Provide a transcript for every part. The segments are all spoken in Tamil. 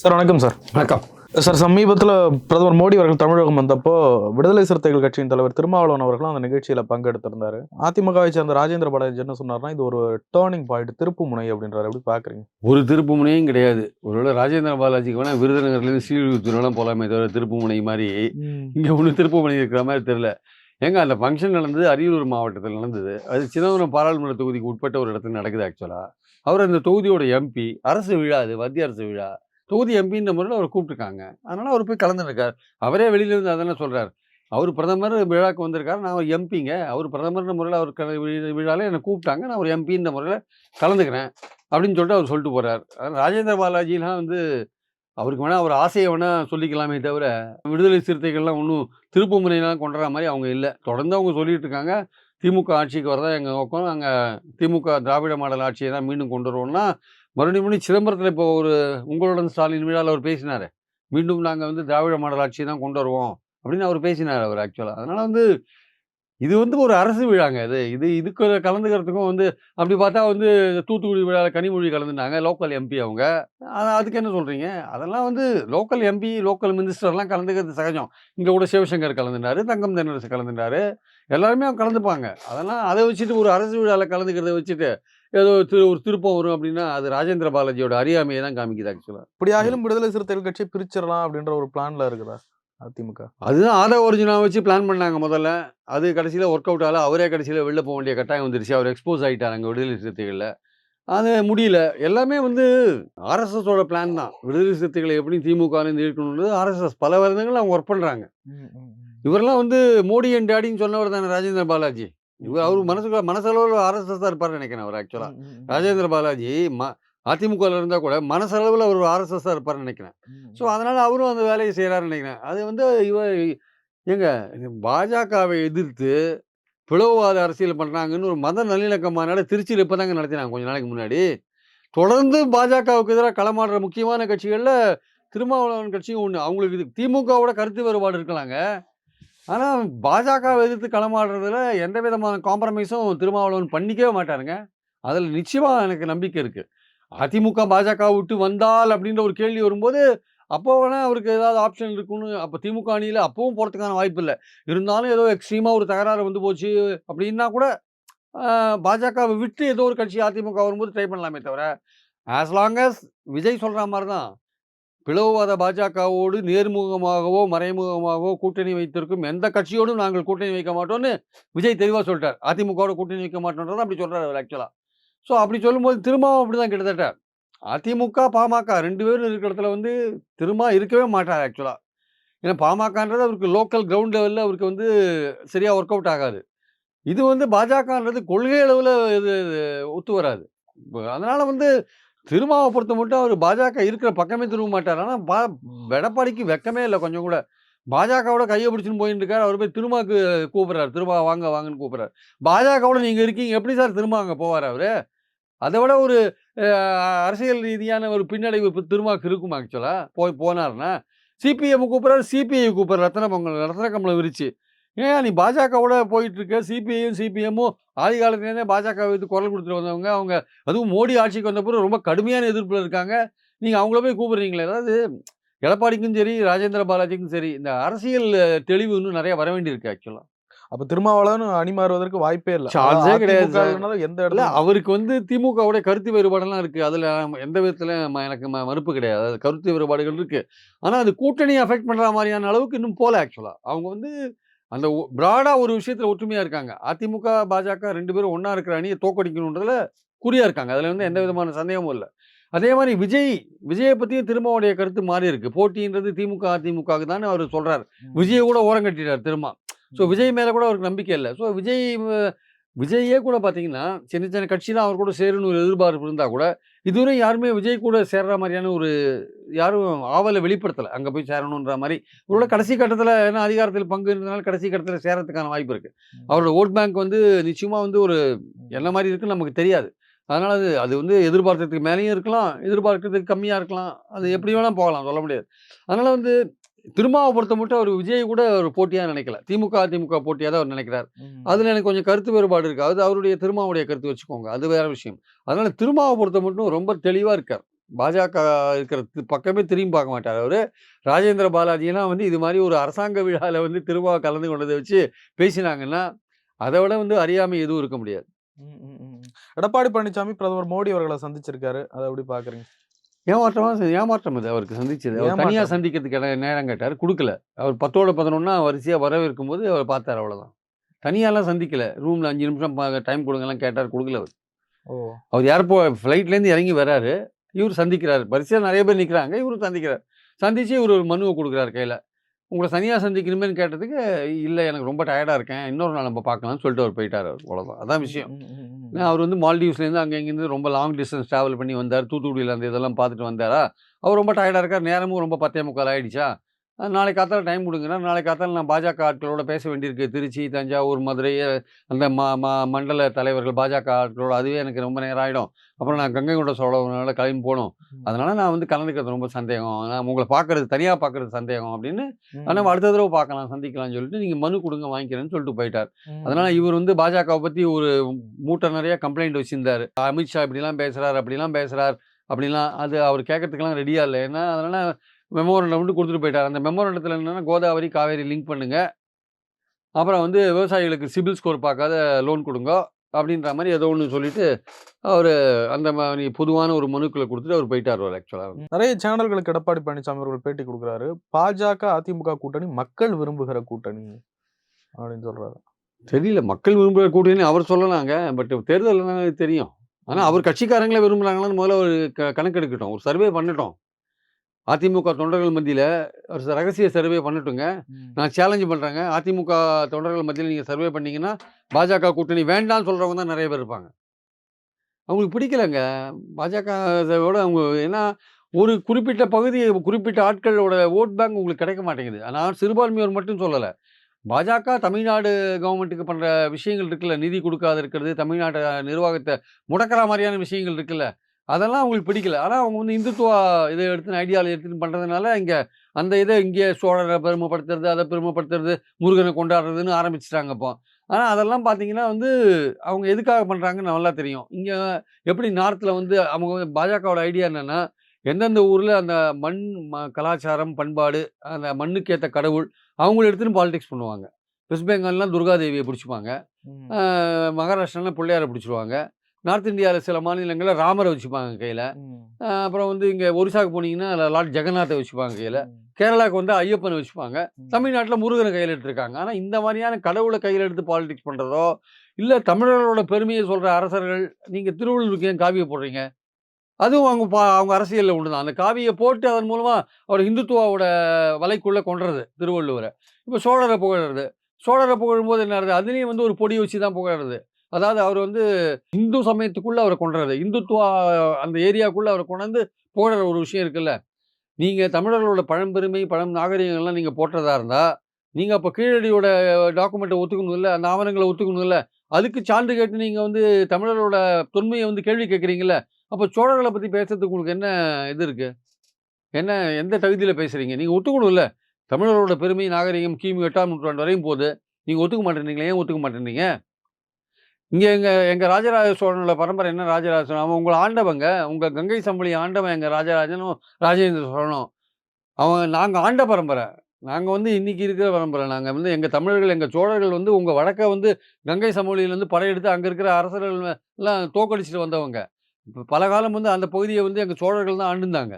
சார் வணக்கம் சார். வணக்கம். சார் சமீபத்தில் பிரதமர் மோடி அவர்கள் தமிழகம் வந்தப்போ விடுதலை சிறுத்தைகள் கட்சியின் தலைவர் திருமாவளவன் அவர்களும் அந்த நிகழ்ச்சியில் பங்கெடுத்திருந்தாரு. அதிமுகவை சேர்ந்த ராஜேந்திர பாலாஜி என்ன சொன்னார்னா இது ஒரு டேர்னிங் பாயிண்ட் திருப்பு முனை அப்படின்றாரு. எப்படி பாக்குறீங்க? ஒரு திருப்பு முனையும் கிடையாது. ஒருவேளை ராஜேந்திர பாலாஜிக்கு வேணா விருதுநகர்லேருந்து சீர்திருத்தலாம் போலாமே தவிர திருப்பு முனை மாதிரி இங்கே ஒன்றும் திருப்பு முனை இருக்கிற மாதிரி தெரில ஏங்க அந்த ஃபங்க்ஷன் நடந்தது அரியலூர் மாவட்டத்தில் நடந்தது. அது சிதம்பரம் பாராளுமன்ற தொகுதிக்கு உட்பட்ட ஒரு இடத்துல நடக்குது ஆக்சுவலாக அவர் அந்த தொகுதியோட எம்பி அரசு விழா அது மத்திய அரசு விழா. தொகுதி எம்பின்ற முறையில் அவர் கூப்பிட்டுருக்காங்க. அதனால் அவர் போய் கலந்துருக்கார் அவரே வெளியிலேருந்து அதெல்லாம் சொல்கிறார் அவர் பிரதமர் விழாக்கு வந்திருக்காரு. நான் ஒரு எம்பிங்க. அவர் பிரதமர்ன்ற முறையில் அவர் கல விழாவில் என்னை கூப்பிட்டாங்க. நான் ஒரு எம்பின்ற முறையில் கலந்துக்கிறேன் அப்படின்னு சொல்லிட்டு அவர் சொல்லிட்டு போகிறார் ராஜேந்திர பாலாஜிலாம் வந்து அவருக்கு வேணால் அவர் ஆசையை வேணால் சொல்லிக்கலாமே தவிர விடுதலை சிறுத்தைகள்லாம் ஒன்றும் திருப்பு முறையெல்லாம் கொண்டுற மாதிரி அவங்க இல்லை. தொடர்ந்து அவங்க சொல்லிட்டு இருக்காங்க. திமுக ஆட்சிக்கு வரதான் எங்கள் நோக்கம். நாங்கள் திமுக திராவிட மாடல் ஆட்சியை தான் மீண்டும் கொண்டு வருவோம்னா மறுபடியும் மறுபடியும் சிதம்பரத்தில் இப்போ ஒரு உங்களுடன் ஸ்டாலின் விழாவில் அவர் பேசினார். மீண்டும் நாங்கள் வந்து திராவிட மாடல் ஆட்சியை தான் கொண்டு வருவோம் அப்படின்னு அவர் பேசினார் அவர் ஆக்சுவலாக அதனால் வந்து இது வந்து ஒரு அரசு விழாங்க இது. இது இதுக்கு கலந்துக்கிறதுக்கும் வந்து அப்படி பார்த்தா வந்து தூத்துக்குடி விழாவில் கனிமொழி கலந்துட்டாங்க லோக்கல் எம்பி அவங்க. அதுக்கு என்ன சொல்கிறீங்க அதெல்லாம் வந்து லோக்கல் எம்பி லோக்கல் மினிஸ்டர்லாம் கலந்துக்கிறது சகஜம். இங்கே கூட சிவசங்கர் கலந்துட்டாரு தங்கம் தென்னரசு கலந்துட்டாரு. எல்லாருமே அவங்க கலந்துப்பாங்க. அதெல்லாம் அதை வச்சுட்டு ஒரு அரசு விழாவில் கலந்துக்கிறத வச்சுட்டு ஏதோ திரு ஒரு திருப்பம் வரும் அப்படின்னா அது ராஜேந்திர பாலாஜியோட அறியாமையை தான் காமிக்குது ஆக்சுவலாக இப்படி ஆகிலும் விடுதலை சிறுத்தைகள் கட்சியை பிரிச்சிடலாம் அப்படின்ற ஒரு பிளான்ல இருக்குதா அதிமுக? அதுதான் ஆதவ ஒரிஜினா வச்சு பிளான் பண்ணாங்க முதல்ல. அது கடைசியில் ஒர்க் அவுட் ஆகல அவரே கடைசியில் வெளில போக வேண்டிய கட்டாயம் வந்துருச்சு. அவர் எக்ஸ்போஸ் ஆகிட்டார் அங்கே விடுதலை சிறுத்தைகளில். அது முடியல. எல்லாமே வந்து ஆர்எஸ்எஸோட பிளான் தான். விடுதலை சிறுத்தைகளை எப்படி திமுகலேருந்து இருக்கணுன்றது ஆர்எஸ்எஸ் பல வருடங்கள் அவங்க ஒர்க் பண்ணுறாங்க இவரெல்லாம் வந்து மோடி அண்ட் டேடின்னு சொன்னவர் தானே ராஜேந்திர பாலாஜி. இவர் அவர் மனசுக்குள்ள மனசளவில் ஆர்எஸ்எஸ் தான் இருப்பார்னு நினைக்கிறேன் அவர் ஆக்சுவலாக ராஜேந்திர பாலாஜி ம அதிமுகவில் இருந்தால் கூட மனசளவில் அவர் ஆர்எஸ்எஸ் தான் இருப்பார்னு நினைக்கிறேன். ஸோ அதனால் அவரும் அந்த வேலையை செய்கிறாருன்னு நினைக்கிறேன். அது வந்து இவ ஏங்க பாஜகவை எதிர்த்து பிளவுவாத அரசியல் பண்ணுறாங்கன்னு ஒரு மத நல்லிணக்க மாநாடு திருச்சியில் இப்போ தாங்க நடத்தினாங்க கொஞ்ச நாளைக்கு முன்னாடி. தொடர்ந்து பாஜகவுக்கு எதிராக களமாடுற முக்கியமான கட்சிகளில் திருமாவளவன் கட்சியும் ஒன்று அவங்களுக்கு இது திமுகவோட கருத்து வேறுபாடு இருக்கலாங்க. ஆனால் பாஜகவை எதிர்த்து களமாடுறதுல எந்த விதமான காம்ப்ரமைஸும் திருமாவளவன் பண்ணிக்கவே மாட்டாருங்க. அதில் நிச்சயமாக எனக்கு நம்பிக்கை இருக்குது அதிமுக பாஜக விட்டு வந்தால் அப்படின்ற ஒரு கேள்வி வரும்போது அப்போ வேணால் அவருக்கு ஏதாவது ஆப்ஷன் இருக்குன்னு அப்போ திமுக அணியில் அப்பவும் போகிறதுக்கான வாய்ப்பு இல்லை. இருந்தாலும் ஏதோ எக்ஸ்ட்ரீமாக ஒரு தகராறு வந்து போச்சு அப்படின்னா கூட பாஜகவை விட்டு ஏதோ ஒரு கட்சி அதிமுக வரும்போது ட்ரை பண்ணலாமே தவிர ஆஸ் லாங் அஸ் விஜய் சொல்கிற மாதிரி தான் பிளவுவாத பாஜகவோடு நேர்முகமாகவோ மறைமுகமாகவோ கூட்டணி வைத்திருக்கும் எந்த கட்சியோடும் நாங்கள் கூட்டணி வைக்க மாட்டோம்னு விஜய் தெளிவாக சொல்லிட்டார். அதிமுகவோட கூட்டணி வைக்க மாட்டோன்றதை அப்படி சொல்கிறார் அவர் ஆக்சுவலாக ஸோ அப்படி சொல்லும்போது திரும்பவும் அப்படி தான் கிட்டத்தட்ட. அதிமுக பாமக ரெண்டு பேரும் இருக்கிற இடத்துல வந்து திரும்ப இருக்கவே மாட்டார் ஆக்சுவலாக ஏன்னா பாமகன்றது அவருக்கு லோக்கல் கிரவுண்ட் லெவலில் அவருக்கு வந்து சரியாக ஒர்க் அவுட் ஆகாது. இது வந்து பாஜகன்றது கொள்கை அளவில் இது இது ஒத்து வராது. அதனால் வந்து திருமாவை பொறுத்த மட்டும் அவர் பாஜக இருக்கிற பக்கமே திரும்ப மாட்டார். ஆனால் பா எடப்பாடிக்கு வெக்கமே இல்லை கொஞ்சம் கூட. பாஜகவோட கையை பிடிச்சின்னு போயிட்டு இருக்காரு அவர் போய் திருமாக்கு கூப்பிட்றாரு. திருமா வாங்க வாங்கன்னு கூப்பிட்றாரு. பாஜகவோட நீங்கள் இருக்கீங்க. எப்படி சார் திரும்ப அங்கே போவார் அவர்? அதை விட ஒரு அரசியல் ரீதியான ஒரு பின்னடைவு இப்போ திருமாவுக்கு இருக்கும் ஆக்சுவலாக போய் போனார்னா சிபிஎம் கூப்பிட்றாரு. சிபிஐ கூப்பிட்றாரு. ரத்தன பொங்கல் ரத்தன கம்பளம் விரிச்சு. ஏன் நீ பாஜகவோட போயிட்டு இருக்க சிபிஐயும் சிபிஎம்மும் ஆதி காலத்துலேருந்தே பாஜக வைத்து குரல் கொடுத்துட்டு வந்தவங்க அவங்க அதுவும் மோடி ஆட்சிக்கு வந்த பிறகு ரொம்ப கடுமையான எதிர்ப்பில் இருக்காங்க. நீங்கள் அவங்கள போய் கூப்பிடுறீங்களே அதாவது எடப்பாடிக்கும் சரி ராஜேந்திர பாலாஜிக்கும் சரி இந்த அரசியல் தெளிவு இன்னும் நிறைய வர வேண்டியிருக்கு ஆக்சுவலாக அப்ப திருமாவளவன் அணி மாறுவதற்கு வாய்ப்பே இல்லை. ஏ கிடையாது எந்த இடத்துல அவருக்கு வந்து திமுகவோட கருத்து வேறுபாடெல்லாம் இருக்கு. அதுல எந்த விதத்துல எனக்கு மறுப்பு கிடையாது. அது கருத்து வேறுபாடுகள் இருக்கு. ஆனா அது கூட்டணி அஃபெக்ட் பண்ற மாதிரியான அளவுக்கு இன்னும் போல ஆக்சுவலா அவங்க வந்து அந்த பிராடா ஒரு விஷயத்துல ஒற்றுமையா இருக்காங்க. அதிமுக பாஜக ரெண்டு பேரும் ஒண்ணா இருக்கிற அணியை தோக்கடிக்கணுன்றதுல குறியா இருக்காங்க. அதுல வந்து எந்த விதமான சந்தேகமும் இல்லை. அதே மாதிரி விஜய் விஜயை பத்தியும் திருமாவுடைய கருத்து மாறி இருக்கு. போட்டின்றது திமுக அதிமுகவுக்கு தானே அவர் சொல்றாரு. விஜயை கூட ஓரம் கட்டிட்டார் திரும்ப ஸோ விஜய் மேலே கூட அவருக்கு நம்பிக்கை இல்லை. ஸோ விஜய் விஜயே கூட பார்த்தீங்கன்னா சின்ன சின்ன கட்சி தான் அவர் கூட சேருன்னு ஒரு எதிர்பார்ப்பு இருந்தால் கூட இதுவரை யாருமே விஜய் கூட சேர்ற மாதிரியான ஒரு யாரும் ஆவலை வெளிப்படுத்தலை. அங்கே போய் சேரணுன்ற மாதிரி. ஒருவேளை கடைசி கட்டத்தில் ஏன்னா அதிகாரத்தில் பங்கு இருந்தனால கடைசி கட்டத்தில் சேரத்துக்கான வாய்ப்பு இருக்குது அவரோட ஓட் பேங்க் வந்து நிச்சயமாக வந்து ஒரு என்ன மாதிரி இருக்குன்னு நமக்கு தெரியாது. அதனால் அது அது வந்து எதிர்பார்க்கறதுக்கு மேலேயும் இருக்கலாம் எதிர்பார்க்கறதுக்கு கம்மியாக இருக்கலாம். அது எப்படி வேணால் போகலாம் சொல்ல முடியாது. அதனால் வந்து திருமாவை பொறுத்த மட்டும் அவர் விஜய் கூட ஒரு போட்டியாக நினைக்கல. திமுக அதிமுக போட்டியாக தான் அவர் நினைக்கிறார். அதில் எனக்கு கொஞ்சம் கருத்து வேறுபாடு இருக்குது அது அவருடைய திருமாவுடைய கருத்து வச்சுக்கோங்க. அது வேற விஷயம். அதனால திருமாவை பொறுத்த மட்டும் ரொம்ப தெளிவாக இருக்கார். பாஜக இருக்கிற பக்கமே திரும்பி பார்க்க மாட்டார் அவர். ராஜேந்திர பாலாஜிலாம் வந்து இது மாதிரி ஒரு அரசாங்க விழாவில் வந்து திரும்ப கலந்து கொண்டதை வச்சு பேசினாங்கன்னா அதை விட வந்து அறியாமை எதுவும் இருக்க முடியாது. எடப்பாடி பழனிசாமி பிரதமர் மோடி அவர்களை சந்திச்சிருக்காரு. அதை எப்படி பாக்குறீங்க ஏமாற்றமா ஏமாற்றம் இது அவருக்கு சந்திச்சது. அவர் தனியாக. சந்திக்கிறதுக்கு நேரம் கேட்டார். கொடுக்கல. அவர் பத்தோட பதினொன்னா வரிசையாக வரவேற்கும் போது அவர் பார்த்தார் அவ்வளோதான் தனியாலாம் சந்திக்கல. ரூமில் அஞ்சு நிமிஷம் டைம் கொடுங்கலாம் கேட்டார். கொடுக்கல அவர். அவர் யாரப்போ ஃப்ளைட்லேருந்து இறங்கி வராரு. இவர் சந்திக்கிறார். வரிசையாக நிறைய பேர் நிற்கிறாங்க இவரும் சந்திக்கிறார். சந்திச்சு இவர் ஒரு மனுவை கொடுக்குறாரு கையில். உங்களை தனியாக சந்திக்கணுமேன்னு கேட்டதுக்கு இல்லை எனக்கு ரொம்ப டயர்டாக இருக்கேன். இன்னொரு நாள் நம்ம பார்க்கலாம்னு சொல்லிட்டு அவர் போயிட்டார் அவர். அவ்வளோதான் அதான் விஷயம். அவர் வந்து மால்டீவ்ஸ்லேருந்து அங்கே இங்கேருந்து ரொம்ப லாங் டிஸ்டன்ஸ் ட்ராவல் பண்ணி வந்தார். தூத்துக்குடியில் அந்த இதெல்லாம் பார்த்துட்டு வந்தாரா? அவர் ரொம்ப டயர்டாக இருக்கார். நேரமும் ரொம்ப பத்தே முக்கால் ஆயிடுச்சா? அஹ் நாளைக்கு காத்தால டைம் கொடுங்கன்னா நாளைக்கு காத்தால நான் பாஜக ஆட்களோட பேச வேண்டியிருக்கு. திருச்சி தஞ்சாவூர் மதுரை அந்த ம ம மண்டல தலைவர்கள் பாஜக ஆட்களோட அதுவே எனக்கு ரொம்ப நேரம் ஆகிடும் அப்புறம் நான் கங்கை கொண்ட சோழனால கிளம்பி போகணும். அதனால நான் வந்து கலந்துக்கிறது ரொம்ப சந்தேகம். நான் உங்களை பார்க்கறது தனியாக பார்க்கறது சந்தேகம் அப்படின்னு ஆனால் அடுத்த தடவை பார்க்கலாம் சந்திக்கலாம்னு சொல்லிட்டு நீங்கள் மனு கொடுங்க வாங்கிக்கிறேன்னு சொல்லிட்டு போயிட்டார். அதனால இவர் வந்து பாஜகவை பத்தி ஒரு மூட்டை நிறைய கம்ப்ளைண்ட் வச்சிருந்தாரு. அமித்ஷா இப்படிலாம் பேசுறார் அப்படிலாம் பேசுறார் அப்படிலாம் அது அவர் கேட்கறதுக்கெல்லாம் ரெடியா இல்லை. ஏன்னா அதனால மெமோரண்டம் வந்து கொடுத்துட்டு போயிட்டார். அந்த மெமோரண்டத்தில் என்னன்னா கோதாவரி காவேரி லிங்க் பண்ணுங்க. அப்புறம் வந்து விவசாயிகளுக்கு சிபில் ஸ்கோர் பார்க்காத லோன் கொடுங்க அப்படின்ற மாதிரி ஏதோ ஒன்று சொல்லிட்டு அவர் அந்த மாதிரி பொதுவான ஒரு மனுக்களை கொடுத்துட்டு அவர் போயிட்டார் அவர் ஆக்சுவலாக நிறைய சேனல்களுக்கு எடப்பாடி பழனிசாமி அவர்கள் பேட்டி கொடுக்குறாரு. பாஜக அதிமுக கூட்டணி மக்கள் விரும்புகிற கூட்டணி அப்படின்னு சொல்றாரு. தெரியல மக்கள் விரும்புகிற கூட்டணி அவர் சொல்லலாங்க. பட் தேர்தல் தெரியும். ஆனால் அவர் கட்சிக்காரங்களே விரும்புகிறாங்களான்னு முதல்ல ஒரு கணக்கெடுக்கட்டும். ஒரு சர்வே பண்ணட்டும். அதிமுக தொண்டர்கள் மத்தியில் ரகசிய சர்வே பண்ணட்டுங்க. நான் சேலஞ்சு பண்ணுறேங்க அதிமுக தொண்டர்கள் மத்தியில் நீங்கள் சர்வே பண்ணீங்கன்னா பாஜக கூட்டணி வேண்டாம்னு சொல்கிறவங்க தான் நிறைய பேர் இருப்பாங்க. அவங்களுக்கு பிடிக்கலங்க. பாஜக விட அவங்க ஏன்னா ஒரு குறிப்பிட்ட பகுதி குறிப்பிட்ட ஆட்களோட ஓட் பேங்க் உங்களுக்கு கிடைக்க மாட்டேங்குது. ஆனால் சிறுபான்மையோர் மட்டும் சொல்லலை. பாஜக தமிழ்நாடு கவர்மெண்ட்டுக்கு பண்ணுற விஷயங்கள் இருக்குல்ல. நிதி கொடுக்காத இருக்கிறது தமிழ்நாட்டு நிர்வாகத்தை முடக்கிற மாதிரியான விஷயங்கள் இருக்குல்ல. அதெல்லாம் அவங்களுக்கு பிடிக்கல. ஆனால் அவங்க வந்து இந்துத்துவா இதை எடுத்து ஐடியாவில் எடுத்துன்னு பண்ணுறதுனால இங்கே அந்த இதை இங்கே சோழரை பெருமைப்படுத்துறது அதை பெருமைப்படுத்துறது முருகனை கொண்டாடுறதுன்னு ஆரம்பிச்சிட்டாங்க இப்போ. ஆனால் அதெல்லாம் பார்த்தீங்கன்னா வந்து அவங்க எதுக்காக பண்ணுறாங்கன்னு நல்லா தெரியும். இங்கே எப்படி நார்த்தில் வந்து அவங்க வந்து பாஜகவோட ஐடியா என்னென்னா எந்தெந்த ஊரில் அந்த மண் ம கலாச்சாரம் பண்பாடு அந்த மண்ணுக்கேற்ற கடவுள் அவங்கள எடுத்துன்னு பாலிடிக்ஸ் பண்ணுவாங்க. வெஸ்ட் பெங்கால்லாம் துர்காதேவியை பிடிச்சிப்பாங்க. மகாராஷ்டிராலாம் பிள்ளையாரை பிடிச்சிருவாங்க. நார்த் இந்தியாவில் சில மாநிலங்களில் ராமரை வச்சுப்பாங்க கையில். அப்புறம் வந்து இங்கே ஒரிசாவுக்கு போனீங்கன்னா லார்ட் ஜெகநாத்தை வச்சுப்பாங்க கையில். கேரளாவுக்கு வந்து ஐயப்பனை வச்சுப்பாங்க. தமிழ்நாட்டில் முருகனை கையில் எடுத்திருக்காங்க. ஆனால் இந்த மாதிரியான கடவுளை கையில் எடுத்து பாலிடிக்ஸ் பண்ணுறதோ இல்லை தமிழர்களோட பெருமையை சொல்கிற அரசர்கள் நீங்கள் திருவள்ளூருக்கு ஏன் காவியை போடுறீங்க. அதுவும் அவங்க பா அவங்க அரசியலில் உண்டு தான். அந்த காவியை போட்டு அதன் மூலமாக அவர் இந்துத்துவாவோட வலைக்குள்ளே கொண்டுறது திருவள்ளுவரை. இப்போ சோழரை புகழறது. சோழரை புகழும்போது என்ன ஆகுது? அதுலேயும் வந்து ஒரு பொடி வச்சு தான் புகழறது. அதாவது அவர் வந்து இந்து சமயத்துக்குள்ளே அவரை கொண்டுறது இந்துத்துவா அந்த ஏரியாக்குள்ளே அவரை கொண்டாந்து போடுற ஒரு விஷயம் இருக்குல்ல. நீங்கள் தமிழர்களோட பழம்பெருமை பழம் நாகரிகங்கள்லாம் நீங்கள் போட்டுறதா இருந்தால் நீங்கள் அப்போ கீழடியோட டாக்குமெண்ட்டை ஒத்துக்கணும் இல்லை அந்த ஆவணங்களை ஒத்துக்கணும் இல்லை அதுக்கு சான்று கேட்டு நீங்கள் வந்து தமிழரோட தொன்மையை வந்து கேள்வி கேட்குறீங்களே அப்போ சோழர்களை பற்றி பேசுறதுக்கு உங்களுக்கு என்ன இது இருக்குது என்ன எந்த தகுதியில் பேசுகிறீங்க நீங்கள் ஒத்துக்கணும் இல்லை தமிழரோட பெருமை நாகரிகம் கிமு எட்டாம் நூற்றாண்டு வரையும் போகுது நீங்கள் ஒத்துக்க மாட்டேன்றீங்களா? ஏன் ஒத்துக்க மாட்டேன்றீங்க? இங்கே எங்கள் எங்கள் ராஜராஜ சோழனோட பரம்பரை என்ன ராஜராஜ சோழன்? அவன் உங்களை ஆண்டவங்க. உங்கள் கங்கை சம்பளி ஆண்டவன் எங்கள் ராஜராஜனும் ராஜேந்திர சோழனும். அவன் நாங்கள் ஆண்ட பரம்பரை. நாங்கள் வந்து இன்னைக்கு இருக்கிற பரம்பரை. நாங்கள் வந்து எங்கள் தமிழர்கள் எங்கள் சோழர்கள் வந்து உங்கள் வடக்க வந்து கங்கை சமவெளியிலேருந்து படையெடுத்து அங்கே இருக்கிற அரசர்கள் எல்லாம் தோக்கடிச்சிட்டு வந்தவங்க. இப்போ பல காலம் வந்து அந்த பகுதியை வந்து எங்கள் சோழர்கள் தான் ஆண்டுந்தாங்க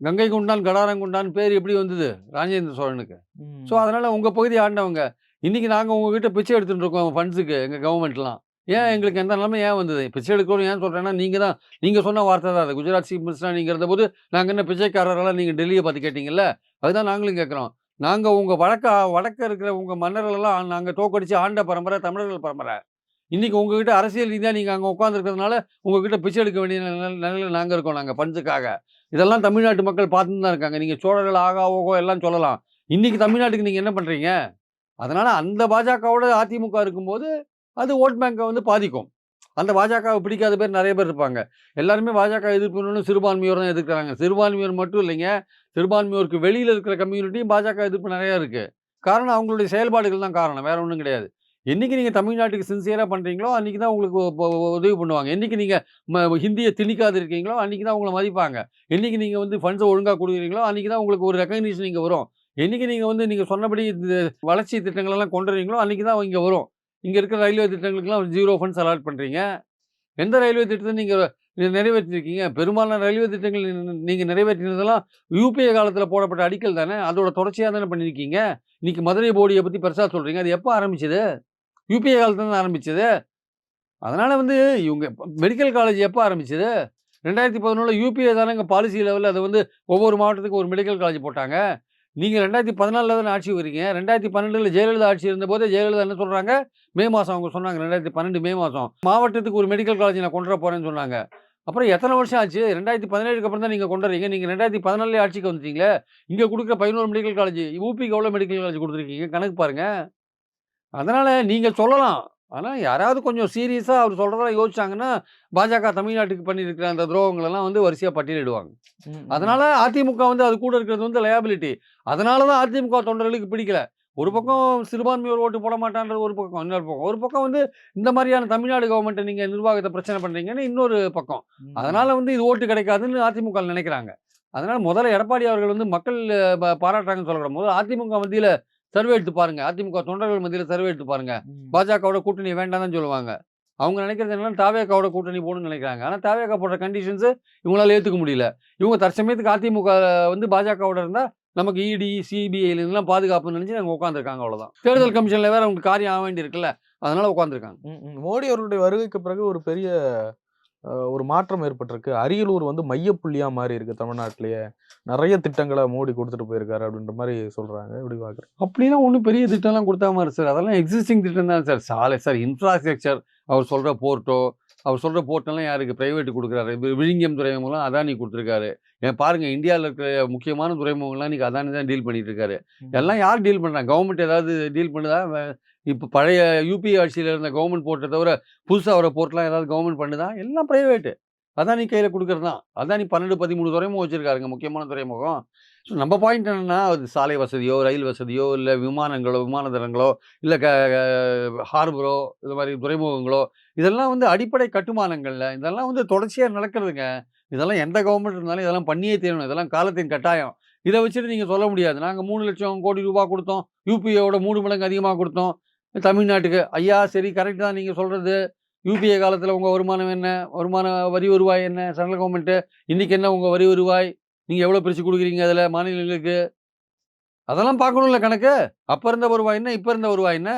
கங்கை கொண்டான் கடாரங்குண்டான் பேர் எப்படி வந்தது? ராஜேந்திர சோழனுக்கு. ஸோ அதனால் உங்கள் பகுதி ஆண்டவங்க. இன்றைக்கி நாங்கள் உங்ககிட்ட பிச்சை எடுத்துகிட்டு இருக்கோம் ஃபண்ட்ஸுக்கு எங்கள் கவர்மெண்ட்லாம் ஏன் எங்களுக்கு எந்த நிலைமை ஏன் வந்தது? பிச்சை எடுக்கணும் ஏன் சொல்கிறேன்னா நீங்கள் தான் நீங்கள் சொன்ன வார்த்தை தான் அது. குஜராத் சீஃப் மினிஸ்டராக நீங்கள் இருந்தபோது நாங்கள் என்ன பிச்சைக்காரரெல்லாம் நீங்கள் டெல்லியை பார்த்து கேட்டிங்கல்ல? அதுதான் நாங்களும் கேட்குறோம். நாங்கள் உங்கள் வடக்க வடக்க இருக்கிற உங்கள் மன்னர்களெல்லாம் நாங்கள் தோக்கடிச்சு ஆண்ட பரம்பரை தமிழர்கள் பரம்பரை. இன்றைக்கி உங்ககிட்ட அரசியல் ரீதியாக நீங்கள் அங்கே உட்காந்துருக்கிறதுனால உங்ககிட்ட பிச்சை எடுக்க வேண்டிய நில- நிலையில நாங்கள் இருக்கோம் நாங்கள் பண்ஸுக்காக இதெல்லாம் தமிழ்நாட்டு மக்கள் பார்த்துட்டு தான் இருக்காங்க. நீங்கள் சோழர்கள் ஆகா ஓகோ எல்லாம் சொல்லலாம். இன்றைக்கி தமிழ்நாட்டுக்கு நீங்கள் என்ன பண்ணுறீங்க அதனால் அந்த பாஜகவோட அதிமுக இருக்கும்போது அது ஓட் பேங்கை வந்து பாதிக்கும். அந்த பாஜகவை பிடிக்காத பேர் நிறைய பேர் இருப்பாங்க. எல்லாருமே பாஜக எதிர்ப்புன்னு சிறுபான்மையோர் தான் எதிர்க்கிறாங்க. சிறுபான்மையோர் மட்டும் இல்லைங்க. சிறுபான்மையோருக்கு வெளியில் இருக்கிற கம்யூனிட்டியும் பாஜக எதிர்ப்பு நிறையா இருக்குது காரணம் அவங்களுடைய செயல்பாடுகள் தான் காரணம். வேறு ஒன்றும் கிடையாது. என்றைக்கு நீங்கள் தமிழ்நாட்டுக்கு சின்சியராக பண்ணுறீங்களோ அன்றைக்கி தான் உங்களுக்கு உதவி பண்ணுவாங்க. என்றைக்கு நீங்கள் ஹிந்தியை திணிக்காது இருக்கீங்களோ அன்றைக்கி தான் உங்களை மதிப்பாங்க. என்னைக்கு நீங்கள் வந்து ஃபண்ட்ஸை ஒழுங்காக கொடுக்குறீங்களோ அன்றைக்கி தான் உங்களுக்கு ஒரு ரெக்கக்னிஷன் இங்கே வரும். என்னைக்கு நீங்கள் வந்து நீங்கள் சொன்னபடி இந்த வளர்ச்சி திட்டங்களெல்லாம் கொண்டு வரீங்களோ அன்றைக்கி தான் இங்கே வரும். இங்கே இருக்கிற ரயில்வே திட்டங்களுக்கெல்லாம் ஜீரோ ஃபண்ட்ஸ் அலாட் பண்ணுறீங்க எந்த ரயில்வே திட்டத்தை நீங்கள் நிறைவேற்றிருக்கீங்க? பெரும்பாலான ரயில்வே திட்டங்கள் நீங்கள் நிறைவேற்றினதெல்லாம் யூபிஏ காலத்தில் போடப்பட்ட அடிக்கல் தானே? அதோட தொடர்ச்சியாக தானே பண்ணியிருக்கீங்க? இன்றைக்கி மதுரை போடியை பற்றி பெருசாக சொல்கிறீங்க அது எப்போ ஆரம்பிச்சது? யூபிஏ காலத்துல தான் ஆரம்பிச்சது? அதனால் வந்து இவங்க மெடிக்கல் காலேஜ் எப்போ ஆரம்பிச்சது? ரெண்டாயிரத்தி பதினொன்றில் யூபிஏ தானே இங்கே பாலிசி லெவலில் அதை வந்து ஒவ்வொரு மாவட்டத்துக்கு ஒரு மெடிக்கல் காலேஜ் போட்டாங்க. நீங்கள் ரெண்டாயிரத்தி பதினாலில் தானே ஆட்சி வரீங்க ரெண்டாயிரத்தி பன்னெண்டில் ஜெயலலிதா ஆட்சி இருந்தபோதே ஜெயலலிதா என்ன சொல்கிறாங்க மே மாதம் அவங்க சொன்னாங்க ரெண்டாயிரத்தி பன்னெண்டு மே மாதம் மாவட்டத்துக்கு ஒரு மெடிக்கல் காலேஜ் நான் கொண்டு போகிறேன்னு சொன்னாங்க. அப்புறம் எத்தனை வருஷம் ஆச்சு? ரெண்டாயிரத்தி பதினேழுக்கு அப்புறம் தான் நீங்கள் கொண்டுறீங்க நீங்கள் ரெண்டாயிரத்தி பதினாலே ஆட்சிக்கு வந்துட்டீங்களே? இங்கே கொடுக்குற பதினோரு மெடிக்கல் காலேஜ் யூபிக்கு எவ்வளோ மெடிக்கல் காலேஜ் கொடுத்துருக்கீங்க. கணக்கு பாருங்கள் அதனால் நீங்கள் சொல்லலாம். ஆனால் யாராவது கொஞ்சம் சீரியஸாக அவர் சொல்கிறதெல்லாம் யோசிச்சாங்கன்னா பாஜக தமிழ்நாட்டுக்கு பண்ணியிருக்கிற அந்த துரோகங்களெல்லாம் வந்து வரிசையாக பட்டியலிடுவாங்க. அதனால அதிமுக வந்து அது கூட இருக்கிறது வந்து லயபிலிட்டி அதனால தான் அதிமுக தொண்டர்களுக்கு பிடிக்கல. ஒரு பக்கம் சிறுபான்மையோர் ஓட்டு போட மாட்டான்றது ஒரு பக்கம் இன்னொரு பக்கம். ஒரு பக்கம் வந்து இந்த மாதிரியான தமிழ்நாடு கவர்மெண்ட்டை நீங்கள் நிர்வாகத்தை பிரச்சனை பண்ணுறீங்கன்னு இன்னொரு பக்கம். அதனால வந்து இது ஓட்டு கிடைக்காதுன்னு அதிமுக நினைக்கிறாங்க. அதனால முதல்ல எடப்பாடி அவர்கள் வந்து மக்கள் பாராட்டுறாங்கன்னு சொல்லக்கூடாது முதல்ல அதிமுக மத்தியில் சர்வே எடுத்து பாருங்க. அதிமுக தொண்டர்கள் மத்தியில் சர்வே எடுத்து பாருங்க. பாஜகவோட கூட்டணி வேண்டாம்னு சொல்லுவாங்க. அவங்க நினைக்கிறது என்னன்னா தாவேக்காவோட கூட்டணி போகணும்னு நினைக்கிறாங்க. ஆனால் தாவேக்கா போடுற கண்டிஷன்ஸு இவங்களால ஏற்றுக்க முடியல. இவங்க தற்சமயத்துக்கு அதிமுக வந்து பாஜகவோட இருந்தால் நமக்கு E இடி சிபிஐலாம் பாதுகாப்புன்னு நினச்சி நாங்கள் உட்காந்துருக்காங்க அவ்வளோதான் தேர்தல் கமிஷனில் வேற அவங்க காரியம் ஆக வேண்டி இருக்குல்ல அதனால உட்காந்துருக்காங்க. மோடி அவர்களுடைய வருகைக்கு பிறகு ஒரு பெரிய ஒரு மாற்றம் ஏற்பட்டிருக்கு. அரியலூர் வந்து மையப்புள்ளியா மாறி இருக்கு தமிழ்நாட்டிலேயே. நிறைய திட்டங்களை மோடி கொடுத்துட்டு போயிருக்காரு அப்படின்ற மாதிரி சொல்றாங்க. எப்படி பாக்குறேன் அப்படிலாம் ஒன்றும் பெரிய திட்டம்லாம் கொடுத்தா மாதிரி சார். அதெல்லாம் எக்ஸிஸ்டிங் திட்டம் தான் சார். சாலை சார் இன்ஃப்ராஸ்ட்ரக்சர் அவர் சொல்கிற போர்ட்டோ அவர் சொல்கிற போர்ட்டெல்லாம் யாருக்கு? பிரைவேட் கொடுக்குறாரு. விழுங்கியம் துறைமுகம்லாம் அதானி கொடுத்துருக்காரு. ஏன் பாருங்க இந்தியாவில் இருக்கிற முக்கியமான துறைமுகங்கள்லாம் இன்னைக்கு அதானி தான் டீல் பண்ணிட்டு இருக்காரு. எல்லாம் யார் டீல் பண்ணுறாங்க கவர்மெண்ட் ஏதாவது டீல் பண்ணுதா? இப்போ பழைய யூபி ஆட்சியில் இருந்த கவர்மெண்ட் போட்டதை தவிர புதுசாக வர போர்ட்லாம் ஏதாவது கவர்மெண்ட் பண்ணுதா? எல்லாம் ப்ரைவேட்டு அதானி கையில் கொடுக்குறது? தான் அதானி பன்னெண்டு பதிமூணு துறைமுகம் வச்சுருக்காருங்க முக்கியமான துறைமுகம். ஸோ நம்ம பாயிண்ட் என்னென்னா அது சாலை வசதியோ ரயில் வசதியோ இல்லை விமானங்களோ விமான தளங்களோ இல்லை க ஹார்பரோ இது மாதிரி துறைமுகங்களோ இதெல்லாம் வந்து அடிப்படை கட்டுமானங்களில் இதெல்லாம் வந்து தொடர்ச்சியாக நடக்கிறதுங்க. இதெல்லாம் எந்த கவர்மெண்ட் இருந்தாலும் இதெல்லாம் பண்ணியே தீரணும். இதெல்லாம் காலத்தின் கட்டாயம். இதை வச்சுட்டு நீங்கள் சொல்ல முடியாது. நாங்கள் மூணு லட்சம் கோடி ரூபா கொடுத்தோம். யூபிஐயோட மூணு மடங்கு அதிகமாக கொடுத்தோம். தமிழ்நாட்டுக்கு. ஐயா சரி கரெக்ட் தான் நீங்கள் சொல்கிறது யூபிஏ காலத்தில் உங்கள் வருமானம் என்ன? வருமான வரி வருவாய் என்ன? சென்ட்ரல் கவர்மெண்ட்டு இன்றைக்கி என்ன உங்கள் வரி வருவாய்? நீங்கள் எவ்வளோ பிரித்து கொடுக்குறீங்க அதில் மாநிலங்களுக்கு? அதெல்லாம் பார்க்கணும்ல கணக்கு. அப்போ இருந்த வருவாய் என்ன? இப்போ இருந்த வருவாய் என்ன?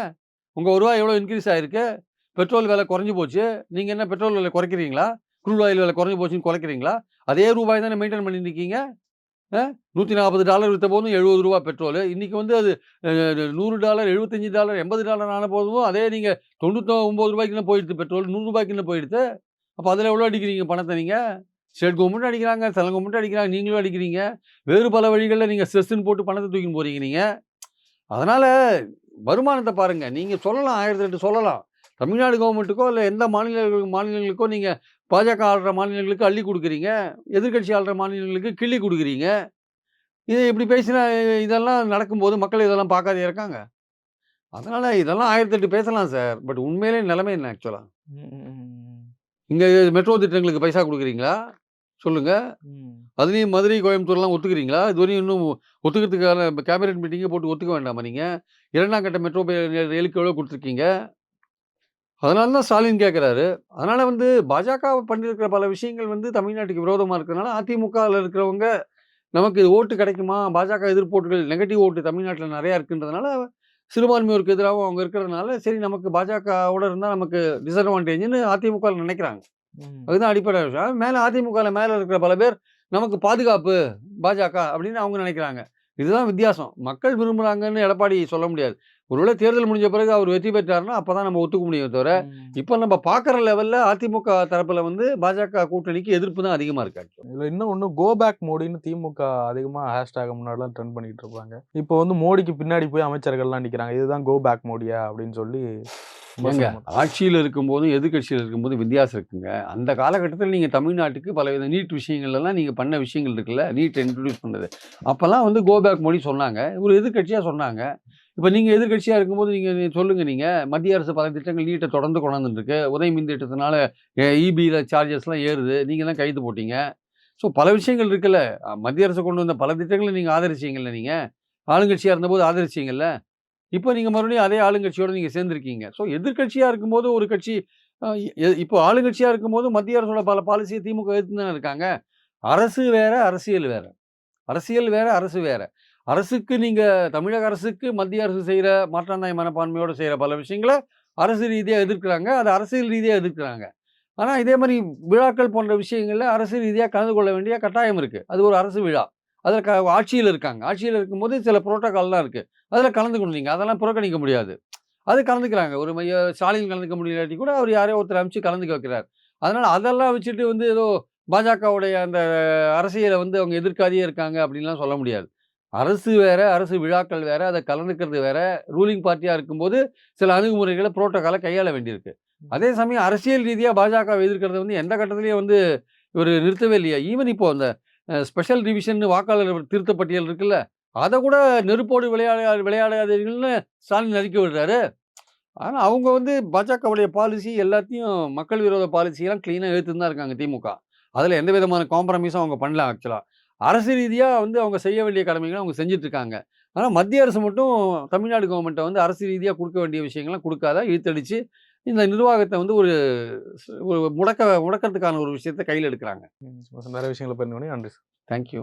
உங்கள் வருவாய் எவ்வளோ இன்க்ரீஸ் ஆகிருக்கு பெட்ரோல் விலை குறைஞ்சி போச்சு. நீங்கள் என்ன பெட்ரோல் விலை குறைக்கிறீங்களா? குரூட் ஆயில் விலை குறைஞ்சி போச்சுன்னு குறைக்கிறீங்களா? அதே ரூபாய் தானே மெயின்டைன் பண்ணியிருக்கீங்க நூற்றி நாற்பது டாலர் விற்ற போதும் எழுபது ரூபா பெட்ரோல். இன்றைக்கி வந்து அது நூறு டாலர் எழுபத்தஞ்சி டாலர் எண்பது டாலர் ஆன போதும் அதே நீங்கள் தொண்ணூற்றி ஒம்பது ரூபாய்க்குன்னு போயிடுது பெட்ரோல் நூறுரூபாய்க்குன்னு போயிடுது அப்போ அதில் எவ்வளோ அடிக்கிறீங்க பணத்தை நீங்கள் ஸ்டேட் கவர்மெண்ட் அடிக்கிறாங்க சென்ட்ரல் கவர்மெண்ட் அடிக்கிறாங்க நீங்களும் அடிக்கிறீங்க. வேறு பல வழிகளில் நீங்கள் ஸ்ட்ரெஸ்ஸுன்னு போட்டு பணத்தை தூக்கின்னு போகிறீங்க நீங்கள் அதனால் வருமானத்தை பாருங்கள் நீங்கள் சொல்லலாம் ஆயிரத்தி எட்டு சொல்லலாம். தமிழ்நாடு கவர்மெண்ட்டுக்கோ இல்லை எந்த மாநில மாநிலங்களுக்கோ நீங்கள் பாஜக ஆள்ற மாநிலங்களுக்கு அள்ளி கொடுக்குறீங்க எதிர்க்கட்சி ஆள்ற மாநிலங்களுக்கு கிள்ளி கொடுக்குறீங்க. இது இப்படி பேசினா இதெல்லாம் நடக்கும்போது மக்கள் இதெல்லாம் பார்க்காதே இருக்காங்க? அதனால் இதெல்லாம் ஆயிரத்தி எட்டு பேசலாம் சார். பட் உண்மையிலே நிலைமை என்ன ஆக்சுவலாக இங்கே மெட்ரோ திட்டங்களுக்கு பைசா கொடுக்குறீங்களா? சொல்லுங்கள். அதுலேயும் மதுரை கோயம்புத்தூர்லாம் ஒத்துக்கிறீங்களா? இதுவரையும் இன்னும் ஒத்துக்கிறதுக்கான கேபினெட் மீட்டிங்கே போட்டு ஒத்துக்க வேண்டாமா நீங்கள் இரண்டாம் கட்ட மெட்ரோ ரயிலுக்கு எவ்வளோ கொடுத்துருக்கீங்க? அதனால தான் ஸ்டாலின் கேட்குறாரு. அதனால் வந்து பாஜக பண்ணியிருக்கிற பல விஷயங்கள் வந்து தமிழ்நாட்டுக்கு விரோதமாக இருக்கிறனால அதிமுகவில் இருக்கிறவங்க நமக்கு இது ஓட்டு கிடைக்குமா? பாஜக எதிர்ப்போட்டுகள் நெகட்டிவ் ஓட்டு தமிழ்நாட்டில் நிறையா இருக்குன்றதுனால சிறுபான்மையோருக்கு எதிராகவும் அவங்க இருக்கிறதுனால சரி நமக்கு பாஜகவோட இருந்தால் நமக்கு டிஸ்அட்வான்டேஜ்னு அதிமுக ல நினைக்கிறாங்க. அதுதான் அடிப்படை விஷயம். மேலே அதிமுகவில் மேலே இருக்கிற பல பேர் நமக்கு பாதுகாப்பு பாஜக அப்படின்னு அவங்க நினைக்கிறாங்க. இதுதான் வித்தியாசம். மக்கள் விரும்புகிறாங்கன்னு எடப்பாடி சொல்ல முடியாது. ஒருவேளை தேர்தல் முடிஞ்ச பிறகு அவர் வெற்றி பெற்றாருன்னா அப்போ தான் நம்ம ஒத்துக்க முடியும் தவிர. இப்போ நம்ம பார்க்குற லெவலில் அதிமுக தரப்பில் வந்து பாஜக கூட்டணிக்கு எதிர்ப்பு தான் அதிகமாக இருக்கு. இதுல இன்னும் ஒண்ணு கோ பேக் மோடின்னு திமுக அதிகமா ஹேஷ்டேக் முன்னாடிலாம் ட்ரெண்ட் பண்ணிட்டு இருப்பாங்க இப்போ வந்து மோடிக்கு பின்னாடி போய் அமைச்சர்கள்லாம் நிக்கிறாங்க இதுதான் கோ பேக் மோடியா அப்படின்னு சொல்லி ஏங்க. ஆட்சியில் இருக்கும்போதும் எதிர்க்கட்சியில் இருக்கும்போது வித்தியாசம் இருக்குங்க அந்த காலகட்டத்தில் நீங்கள் தமிழ்நாட்டுக்கு பலவித நீட் விஷயங்கள்லாம் நீங்கள் பண்ண விஷயங்கள் இருக்குல்ல நீட் இன்ட்ரடியூஸ் பண்ணது அப்போல்லாம் வந்து கோபேக் மோடி சொன்னாங்க ஒரு எதிர்க்கட்சியாக சொன்னாங்க இப்போ நீங்கள் எதிர்க்கட்சியாக இருக்கும்போது நீங்கள் சொல்லுங்கள் நீங்கள் மத்திய அரசு பல திட்டங்கள் நீட்டை தொடர்ந்து கொண்டாந்துருக்கு உதய மின் திட்டத்தினால இபியில் சார்ஜஸ்லாம் ஏறுது. நீங்கள் தான் கைது போட்டீங்க. ஸோ பல விஷயங்கள் இருக்குல்ல. மத்திய அரசு கொண்டு வந்த பல திட்டங்களை நீங்கள் ஆதரிச்சீங்கல்ல நீங்கள் ஆளுங்கட்சியாக இருந்தபோது ஆதரிச்சீங்கல்ல. இப்போ நீங்கள் மறுபடியும் அதே ஆளுங்கட்சியோடு நீங்கள் சேர்ந்துருக்கீங்க. ஸோ எதிர்க்கட்சியாக இருக்கும்போது ஒரு கட்சி இப்போ ஆளுங்கட்சியாக இருக்கும்போது மத்திய அரசோட பல பாலிசியை திமுக எதிர்த்து தானே இருக்காங்க. அரசு வேற அரசியல் வேற. அரசியல் வேற அரசு வேற. அரசுக்கு நீங்கள் தமிழக அரசுக்கு மத்திய அரசு செய்கிற மாற்றாந்தாய் மனப்பான்மையோடு செய்கிற பல விஷயங்களை அரசு ரீதியாக எதிர்க்கிறாங்க. அது அரசியல் ரீதியாக எதிர்க்கிறாங்க. ஆனால் இதே மாதிரி விழாக்கள் போன்ற விஷயங்களில் அரசு ரீதியாக கலந்து கொள்ள வேண்டிய கட்டாயம் இருக்குது அது ஒரு அரசு விழா. அதில் க ஆட்சியில் இருக்காங்க. ஆட்சியில் இருக்கும்போது சில புரோட்டோகால்லாம் இருக்குது அதில் கலந்து நீங்கள் அதெல்லாம் புறக்கணிக்க முடியாது. அது கலந்துக்கிறாங்க. ஒரு மைய ஸ்டாலின் கலந்துக்க முடியலாட்டி கூட அவர் யாரையோ ஒருத்தர் அனுப்பிச்சு கலந்துக்க வைக்கிறார் அதனால் அதெல்லாம் வச்சுட்டு வந்து ஏதோ பாஜகவுடைய அந்த அரசியலை வந்து அவங்க எதிர்க்காதியே இருக்காங்க அப்படின்லாம் சொல்ல முடியாது. அரசு வேற அரசு விழாக்கள் வேற அதை கலந்துக்கிறது வேற ரூலிங் பார்ட்டியாக இருக்கும்போது சில அணுகுமுறைகளை புரோட்டோகாலை கையாள வேண்டியிருக்கு. அதே சமயம் அரசியல் ரீதியாக பாஜக எதிர்க்கிறது வந்து எந்த கட்டத்திலையும் வந்து இவர் நிறுத்தவே இல்லையா? ஈவன் இப்போ அந்த ஸ்பெஷல் டிவிஷன் வாக்காளர் திருத்த பட்டியல் இருக்குல்ல அதை கூட நெருப்போடு விளையாட விளையாடாதீர்கள்னு ஸ்டாலின் அறிக்கை விடுறாரு. ஆனால் அவங்க வந்து பாஜகவுடைய பாலிசி எல்லாத்தையும் மக்கள் விரோத பாலிசியெல்லாம் க்ளீனாக எடுத்துன்னு தான் இருக்காங்க திமுக. அதில் எந்த விதமான காம்ப்ரமைஸும் அவங்க பண்ணல ஆக்சுவலாக அரசு ரீதியாக வந்து அவங்க செய்ய வேண்டிய கடமைகளை அவங்க செஞ்சுட்டு இருக்காங்க ஆனால் மத்திய அரசு மட்டும் தமிழ்நாடு கவர்மெண்ட்டை வந்து அரசு ரீதியாக கொடுக்க வேண்டிய விஷயங்கள்லாம் கொடுக்காத இழுத்தடிச்சு இந்த நிர்வாகத்தை வந்து ஒரு ஒரு முடக்க முடக்கிறதுக்கான ஒரு விஷயத்தை கையில் எடுக்கிறாங்க. நிறைய விஷயங்களை பண்ணி நன்றி சார். தேங்க்யூ